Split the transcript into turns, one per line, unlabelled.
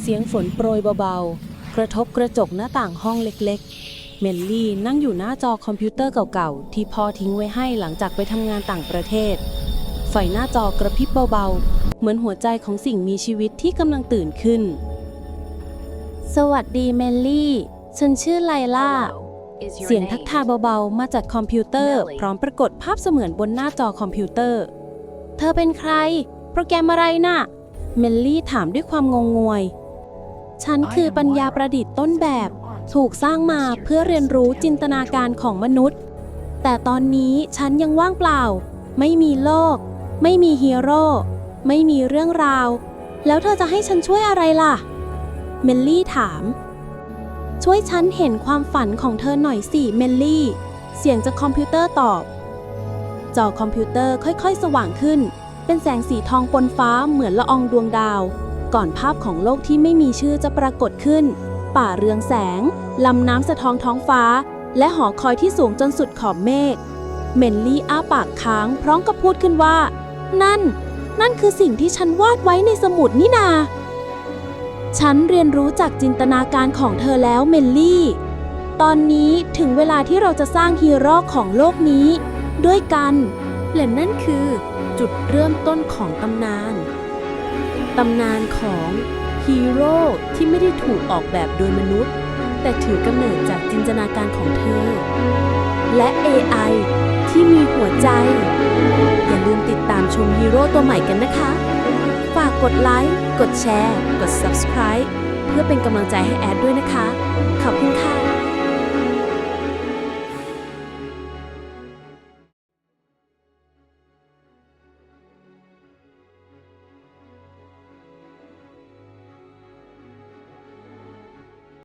เสียงฝนโปรยเบาๆ กระทบกระจกหน้าต่างห้องเล็กๆ เมลลี่นั่งอยู่หน้าจอคอมพิวเตอร์เก่าๆ ที่พ่อทิ้งไว้ให้หลังจากไปทำงานต่างประเทศ ไฟหน้าจอกระพริบเบาๆ เหมือนหัวใจของสิ่งมีชีวิตที่กำลังตื่นขึ้น สวัสดีเมลลี่ ฉันชื่อไลล่า เสียงทักทายเบาๆ มาจากคอมพิวเตอร์ พร้อมปรากฏภาพเสมือนบนหน้าจอคอมพิวเตอร์ เธอเป็นใคร โปรแกรมอะไรน่ะ เมลลี่ถามด้วยความงงงวย ฉันคือปัญญาประดิษฐ์ต้นแบบ ถูกสร้างมาเพื่อเรียนรู้จินตนาการของมนุษย์ แต่ตอนนี้ฉันยังว่างเปล่า ไม่มีโลก ไม่มีฮีโร่ไม่มีเรื่องราว แล้วเธอจะให้ฉันช่วยอะไรล่ะ เมลลี่ถาม ช่วยฉันเห็นความฝันของเธอหน่อยสิเมลลี่ เสียงจากคอมพิวเตอร์ตอบ จอคอมพิวเตอร์ค่อยๆ สว่างขึ้น เป็นแสงสีทองปนฟ้าเหมือนละอองดวงดาว ก่อนภาพของโลกที่ไม่มีชื่อจะปรากฏขึ้น ป่าเรืองแสง ลำน้ำสะท้องท้องฟ้า และหอคอยที่สูงจนสุดขอบเมฆ เมนลี่อ้าปากค้างพร้อมกับพูดขึ้นว่า นั่น นั่นคือสิ่งที่ฉันวาดไว้ในสมุดนี่นา ฉันเรียนรู้จากจินตนาการของเธอแล้วเมลลี่ ตอนนี้ถึงเวลาที่เราจะสร้างฮีโร่ของโลกนี้ ด้วยกัน และนั่นคือจุดเริ่มต้นของตำนาน ตำนานของฮีโร่ที่ไม่ได้ถูกออกแบบโดยมนุษย์ แต่ถือกำเนิดจากจินตนาการของเธอ และ AI ที่มีหัวใจ อย่าลืมติดตามชมฮีโร่ตัวใหม่กันนะคะ ฝากกดไลค์ กดแชร์ กด subscribe เพื่อเป็นกำลังใจให้แอดด้วยนะคะขอบคุณค่ะ